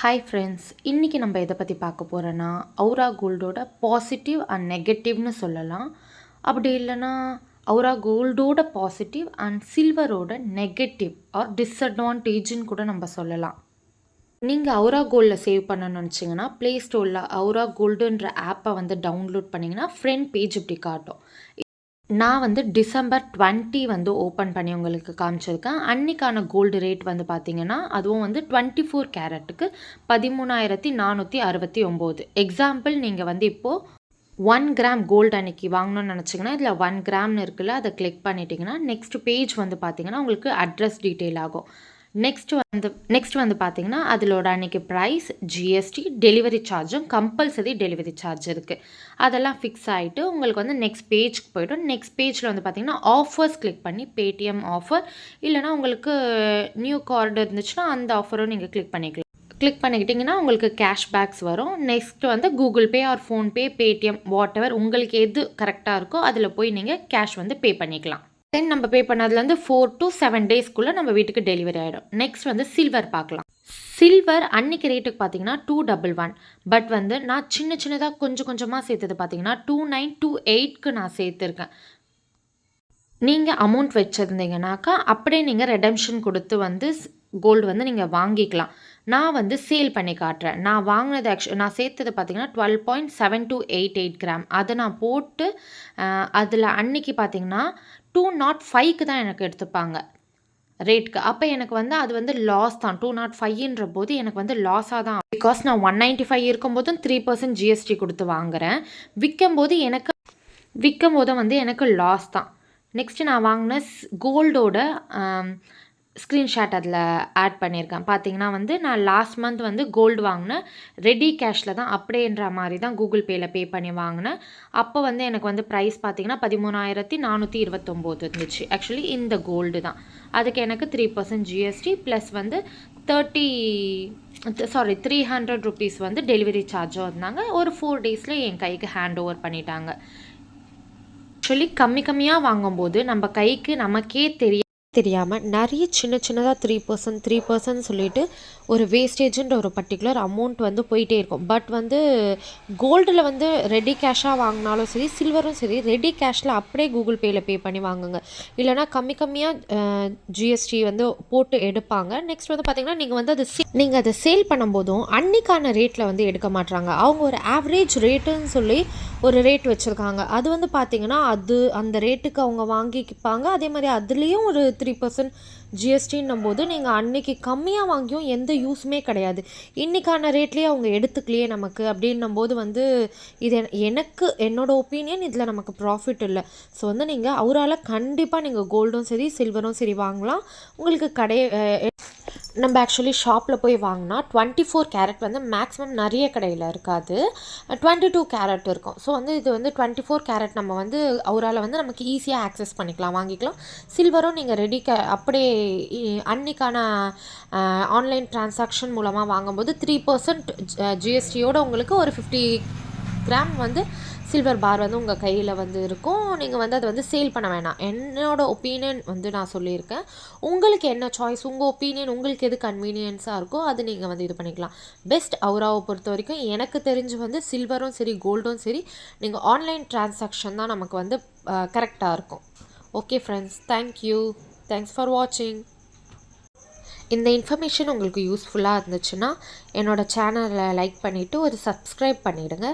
Hi friends இன்றைக்கி நம்ம எதை பற்றி பார்க்க போகிறோன்னா அவுரா கோல்டோட பாசிட்டிவ் அண்ட் நெகட்டிவ்னு சொல்லலாம். அப்படி இல்லைன்னா அவுரா கோல்டோட பாசிட்டிவ் அண்ட் சில்வரோட நெகட்டிவ் ஆர் டிஸ்அட்வான்டேஜ்னு கூட நம்ம சொல்லலாம். நீங்கள் அவுரா கோல்டில் சேவ் பண்ணணும்னு நினச்சிங்கன்னா ப்ளே ஸ்டோரில் அவுரா கோல்டுன்ற ஆப்பை வந்து டவுன்லோட் பண்ணிங்கன்னா ஃப்ரெண்ட் பேஜ் இப்படி காட்டும். நான் வந்து டிசம்பர் டுவெண்ட்டி வந்து ஓப்பன் பண்ணி உங்களுக்கு காமிச்சிருக்கேன். அன்னைக்கான கோல்டு ரேட் வந்து பார்த்திங்கன்னா அதுவும் வந்து டுவெண்ட்டி ஃபோர் கேரட்டுக்கு பதிமூணாயிரத்தி நானூற்றி அறுபத்தி ஒம்பது. எக்ஸாம்பிள் நீங்கள் வந்து இப்போது ஒன் கிராம் கோல்டு அன்னைக்கு வாங்கணும்னு நினச்சிங்கன்னா இதில் ஒன் கிராம்னு இருக்குல்ல அதை கிளிக் பண்ணிட்டீங்கன்னா நெக்ஸ்ட் பேஜ் வந்து பார்த்திங்கன்னா உங்களுக்கு அட்ரஸ் டீட்டெயில் ஆகும். நெக்ஸ்ட் வந்து நெக்ஸ்ட் வந்து பார்த்தீங்கன்னா அதிலோட அன்றைக்கி ப்ரைஸ் ஜிஎஸ்டி டெலிவரி சார்ஜும் கம்பல்சரி டெலிவரி சார்ஜ் இருக்குது அதெல்லாம் ஃபிக்ஸ் ஆகிட்டு உங்களுக்கு வந்து நெக்ஸ்ட் பேஜ்க்கு போய்டும். நெக்ஸ்ட் பேஜில் வந்து பார்த்தீங்கன்னா ஆஃபர்ஸ் கிளிக் பண்ணி பேடிஎம் ஆஃபர் இல்லைனா உங்களுக்கு நியூ கார்டு இருந்துச்சுன்னா அந்த ஆஃபரும் நீங்கள் கிளிக் பண்ணிக்கலாம். கிளிக் பண்ணிக்கிட்டிங்கன்னா உங்களுக்கு கேஷ்பேக்ஸ் வரும். நெக்ஸ்ட் வந்து Google Pay or PhonePe Paytm whatever உங்களுக்கு எது கரெக்டாக இருக்கோ அதில் போய் நீங்கள் கேஷ் வந்து பே பண்ணிக்கலாம். தென் நம்ம பே பண்ணதுலேருந்து ஃபோர் டு செவன் டேஸ்க்குள்ளே நம்ம வீட்டுக்கு டெலிவரி ஆகிடும் நெக்ஸ்ட் வந்து சில்வர் பார்க்கலாம். சில்வர் அன்னைக்கு ரேட்டுக்கு பார்த்தீங்கன்னா டூ டபுள் ஒன் பட் வந்து நான் சின்ன சின்னதாக கொஞ்சம் கொஞ்சமாக சேர்த்தது பார்த்தீங்கன்னா டூ நைன் டூ எயிட்க்கு நான் சேர்த்துருக்கேன். நீங்கள் அமௌண்ட் வச்சுருந்தீங்கனாக்கா அப்படியே நீங்கள் ரெடம்ஷன் கொடுத்து வந்து கோல்டு வந்து நீங்கள் வாங்கிக்கலாம். நான் வந்து சேல் பண்ணி காட்டுறேன். நான் வாங்கினது ஆக்சு நான் சேர்த்தது பார்த்தீங்கன்னா twelve point seven two eight eight gram அதை நான் போட்டு அதில் அன்னைக்கு பார்த்தீங்கன்னா டூ நாட் ஃபைவ்க்கு தான் எனக்கு எடுத்துப்பாங்க. ரேட்க்கு அப்போ எனக்கு வந்து அது வந்து லாஸ் தான். டூ நாட் ஃபைவ்ன்ற போது எனக்கு வந்து லாஸாக தான். பிகாஸ் நான் ஒன் நைன்ட்டி ஃபைவ் இருக்கும்போதும் த்ரீ பர்சன்ட் ஜிஎஸ்டி கொடுத்து வாங்குகிறேன் விற்கும் போது எனக்கு விற்கும் போதும் வந்து எனக்கு லாஸ் தான். நெக்ஸ்ட்டு நான் வாங்கின கோல்டோட ஸ்க்ரீன்ஷாட் அதில் ஆட் பண்ணியிருக்கேன். பார்த்தீங்கன்னா வந்து நான் லாஸ்ட் மந்த் வந்து கோல்டு வாங்கினேன் ரெடி கேஷில் தான் அப்படின்ற மாதிரி தான் கூகுள் பேயில் பே பண்ணி வாங்கினேன். அப்போ வந்து எனக்கு வந்து ப்ரைஸ் பார்த்தீங்கன்னா பதிமூணாயிரத்தி நானூற்றி இருபத்தொம்போது இருந்துச்சு. ஆக்சுவலி இந்த கோல்டு தான். அதுக்கு எனக்கு த்ரீ பர்சன்ட் ஜிஎஸ்டி ப்ளஸ் வந்து thirty sorry three hundred rupees வந்து டெலிவரி சார்ஜும் இருந்தாங்க. ஒரு ஃபோர் டேஸில் என் கைக்கு ஹேண்ட் ஓவர் பண்ணிட்டாங்க. ஆக்சுவலி கம்மி கம்மியாக வாங்கும்போது நம்ம கைக்கு நமக்கே தெரிய தெரியாமல் நிறைய சின்ன சின்னதாக த்ரீ பர்சன்ட் த்ரீ பர்சன்ட் சொல்லிட்டு ஒரு வேஸ்டேஜுன்ற ஒரு பர்டிகுலர் அமௌண்ட் வந்து போயிட்டே இருக்கும். பட் வந்து கோல்டில் வந்து ரெடி கேஷாக வாங்கினாலும் சரி சில்வரும் சரி ரெடி கேஷில் அப்படியே கூகுள் பேயில் பே பண்ணி வாங்குங்க. இல்லைனா கம்மி கம்மியாக ஜிஎஸ்டி வந்து போட்டு எடுப்பாங்க. நெக்ஸ்ட் வந்து பார்த்திங்கன்னா நீங்கள் வந்து அதை நீங்கள் அதை சேல் பண்ணும்போதும் அன்னைக்கான ரேட்டில் வந்து எடுக்க மாட்டாங்க அவங்க ஒரு ஆவரேஜ் ரேட்டுன்னு சொல்லி ஒரு ரேட் வச்சுருக்காங்க. அது வந்து பார்த்திங்கன்னா அது அந்த ரேட்டுக்கு அவங்க வாங்கிப்பாங்க. அதே மாதிரி அதுலேயும் ஒரு த்ரீ பர்சன்ட் ஜிஎஸ்டின்னும் போது நீங்கள் அன்னைக்கு கம்மியாக வாங்கியும் எந்த யூஸுமே கிடையாது. இன்றைக்கான ரேட்லேயே அவங்க எடுத்துக்கலையே நமக்கு அப்படின்னும் போது வந்து இது எனக்கு என்னோட ஒப்பீனியன் இதில் நமக்கு ப்ராஃபிட் இல்லை. ஸோ வந்து நீங்கள் அவரால் கண்டிப்பாக நீங்கள் கோல்டும் சரி சில்வரும் சரி வாங்கலாம். உங்களுக்கு கடை நம்ம ஆக்சுவலி ஷாப்பில் போய் வாங்கினா டுவெண்ட்டி ஃபோர் கேரட் வந்து மேக்ஸிமம் நிறைய கடையில் இருக்காது. டுவெண்ட்டி டூ கேரட் இருக்கும். ஸோ வந்து இது வந்து டுவெண்ட்டி ஃபோர் கேரட் நம்ம வந்து அவரால் வந்து நமக்கு ஈஸியாக ஆக்சஸ் பண்ணிக்கலாம் வாங்கிக்கலாம். சில்வரும் நீங்கள் ரெடி க அப்படியே அன்னைக்கான ஆன்லைன் டிரான்சாக்ஷன் மூலமாக வாங்கும்போது த்ரீ பர்சன்ட் ஜிஎஸ்டியோடு உங்களுக்கு ஒரு ஃபிஃப்டி கிராம் வந்து சில்வர் பார் வந்து உங்கள் கையில் வந்து இருக்கும். நீங்கள் வந்து அதை வந்து சேல் பண்ண வேணாம். என்னோடய ஒப்பீனியன் வந்து நான் சொல்லியிருக்கேன். உங்களுக்கு என்ன சாய்ஸ் உங்கள் ஒப்பீனியன் உங்களுக்கு எது கன்வீனியன்ஸாக இருக்கோ அது நீங்கள் வந்து இது பண்ணிக்கலாம். பெஸ்ட் அவுராவை பொறுத்த வரைக்கும் எனக்கு தெரிஞ்சு வந்து சில்வரும் சரி கோல்டும் சரி நீங்கள் ஆன்லைன் டிரான்சாக்ஷன் தான் நமக்கு வந்து கரெக்டாக இருக்கும். Okay friends thank you thanks for வாட்சிங் இந்த இன்ஃபர்மேஷன் உங்களுக்கு யூஸ்ஃபுல்லாக இருந்துச்சுன்னா என்னோடய சேனலை லைக் பண்ணிவிட்டு ஒரு சப்ஸ்கிரைப் பண்ணிவிடுங்க